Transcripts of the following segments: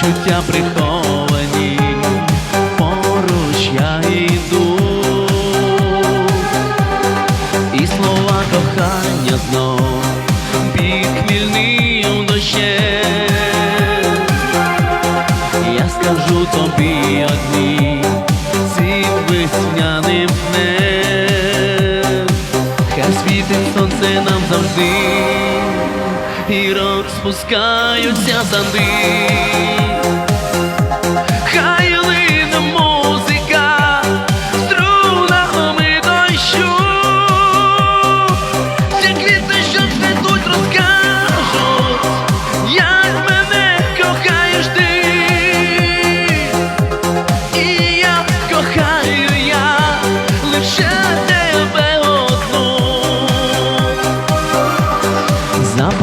серця приховані, поруч я йду, і слова кохання знов. Під хмільним дощем. Я скажу тобі одні. Цим весняним днем, і розпускаються сади. Хай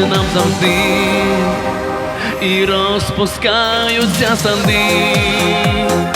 нам завжди, і розпускаються санди.